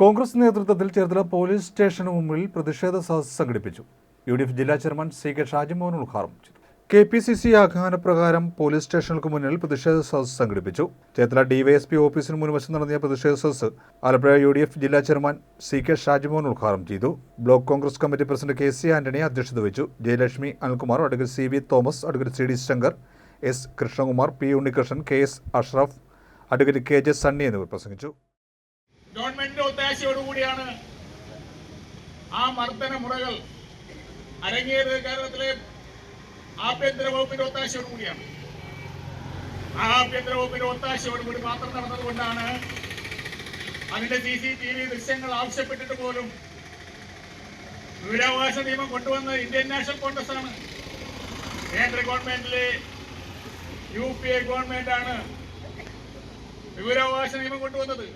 കോൺഗ്രസ് നേതൃത്വത്തിൽ ചേർത്തല പോലീസ് സ്റ്റേഷന് മുമ്പിൽ പ്രതിഷേധ സദസ് സംഘടിപ്പിച്ചു. യു ഡി എഫ് ജില്ലാ ചെയർമാൻ സി കെ ഷാജിമോഹൻ ഉദ്ഘാടനം ചെയ്തു. കെ പി സി സി ആഹ്വാനപ്രകാരം പോലീസ് സ്റ്റേഷനുകൾക്ക് മുന്നിൽ പ്രതിഷേധ സദസ് സംഘടിപ്പിച്ചു. ചേർത്തല ഡിവൈഎസ്പി ഓഫീസിന് മുൻവശം നടത്തിയ പ്രതിഷേധ സദസ് ആലപ്പുഴ യു ഡി എഫ് ജില്ലാ ചെയർമാൻ സി കെ ഷാജിമോഹൻ ഉദ്ഘാടനം ചെയ്തു. Block Congress committee president K C Antony അധ്യക്ഷത വഹിച്ചു. Jayalakshmi Anilkumar advocate C V Thomas advocate C D Shankar S Krishnakumar P Unnikrishnan K S Ashraf advocate K J Sunny എന്നിവർ പ്രസംഗിച്ചു. ഗവൺമെന്റിന്റെ ഒത്താശയോടുകൂടിയാണ് ആ മർദ്ദന മുറകൾ അരങ്ങേറിയത് കേരളത്തിലെ ആഭ്യന്തര വകുപ്പിന്റെ ഒത്താശയോടുകൂടിയാണ് ആ ആഭ്യന്തര വകുപ്പിന്റെ ഒത്താശയോടുകൂടി മാത്രം നടന്നതുകൊണ്ടാണ് അതിന്റെ സി സി ടി വി ദൃശ്യങ്ങൾ ആവശ്യപ്പെട്ടിട്ട് പോലും വിവരാവകാശ നിയമം കൊണ്ടുവന്ന ഇന്ത്യൻ നാഷണൽ കോൺഗ്രസ് ആണ്. കേന്ദ്ര ഗവൺമെന്റിലെ യു പി എ ആണ് വിവരാവകാശ നിയമം കൊണ്ടുവന്നത്.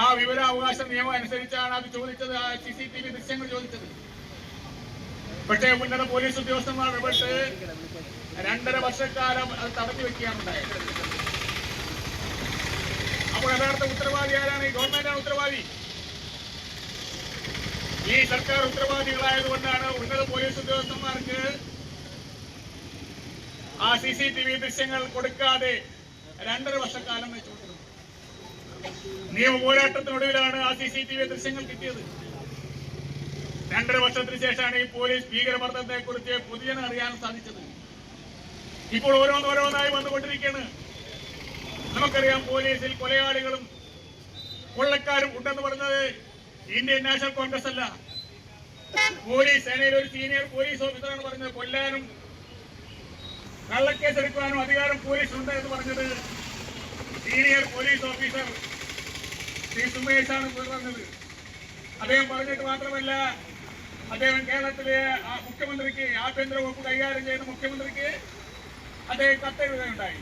ആ വിവരാവകാശ നിയമം അനുസരിച്ചാണ് അത് ചോദിച്ചത് ആ സി സി ടി വി ദൃശ്യങ്ങൾ ചോദിച്ചത്. പക്ഷേ ഉന്നത പോലീസ് ഉദ്യോഗസ്ഥന്മാർ ഇടപെട്ട് രണ്ടര വർഷക്കാലം അത് തടഞ്ഞു വെക്കുകയാണ് ഉണ്ടായത്. അപ്പോൾ യഥാർത്ഥ ഉത്തരവാദി ആരാണ്? ഈ ഗവൺമെന്റാണ് ഉത്തരവാദി. ഈ സർക്കാർ ഉത്തരവാദികളായതുകൊണ്ടാണ് ഉന്നത പോലീസ് ഉദ്യോഗസ്ഥന്മാർക്ക് ആ സി സി ടി വി ദൃശ്യങ്ങൾ കൊടുക്കാതെ രണ്ടര വർഷക്കാലം വെച്ചുകൊണ്ടിരുന്നത് നിയമ പോരാട്ടത്തിനൊടുവിലാണ് ആ സി സി ടി വി ദൃശ്യങ്ങൾ കിട്ടിയത്. രണ്ടര വർഷത്തിന് ശേഷമാണ് ഈ പോലീസ് ഭീകരമർദ്ദത്തെ കുറിച്ച് പുതിയ അറിയാൻ സാധിച്ചത്. ഇപ്പോൾ ഓരോന്നോരോന്നായി വന്നുകൊണ്ടിരിക്കുകയാണ്. നമുക്കറിയാം പോലീസിൽ കൊലയാളികളും കൊള്ളക്കാരും ഉണ്ടെന്ന് പറഞ്ഞത് ഇന്ത്യൻ നാഷണൽ കോൺഗ്രസ് അല്ല. പോലീസ് സേനയിൽ ഒരു സീനിയർ പോലീസ് ഓഫീസറാണ് പറഞ്ഞത്. കൊല്ലാനും കള്ളക്കേസെടുക്കാനും അധികാരം പോലീസിനുണ്ട് എന്ന് പറഞ്ഞത് സീനിയർ പോലീസ് ഓഫീസർ ശ്രീ സുമേഷാണ് വന്നത്. അദ്ദേഹം പറഞ്ഞിട്ട് മാത്രമല്ല അദ്ദേഹം കേരളത്തിലെ മുഖ്യമന്ത്രിക്ക് ആഭ്യന്തര വകുപ്പ് കൈകാര്യം ചെയ്യുന്ന മുഖ്യമന്ത്രിക്ക് അദ്ദേഹം കത്തെഴുതുകയുണ്ടായി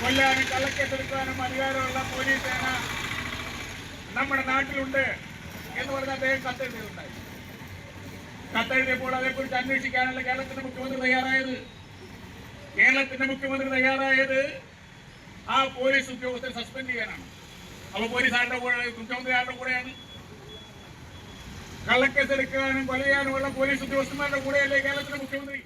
കൊല്ലാനും കള്ളക്കേസെടുക്കാനും അധികാരമുള്ള പോലീസ് സേന നമ്മുടെ നാട്ടിലുണ്ട് എന്ന് പറഞ്ഞ് അദ്ദേഹം കത്തെഴുതുകയുണ്ടായി കത്തെഴുതിയപ്പോൾ അതേക്കുറിച്ച് അന്വേഷിക്കാനല്ല കേരളത്തിന്റെ മുഖ്യമന്ത്രി തയ്യാറായത് കേരളത്തിന്റെ മുഖ്യമന്ത്രി തയ്യാറായത് ആ പോലീസ് ഉദ്യോഗസ്ഥരെ സസ്പെൻഡ് ചെയ്യാനാണ്. അപ്പൊ പോലീസ് ആരുടെ കൂടെ മുഖ്യമന്ത്രി ആരുടെ കൂടെയാണ്. കള്ളക്കേസ് എടുക്കാനും കൊല ചെയ്യാനുമുള്ള പോലീസ് ഉദ്യോഗസ്ഥന്മാരുടെ കൂടെയല്ലേ കേരളത്തിലെ മുഖ്യമന്ത്രി?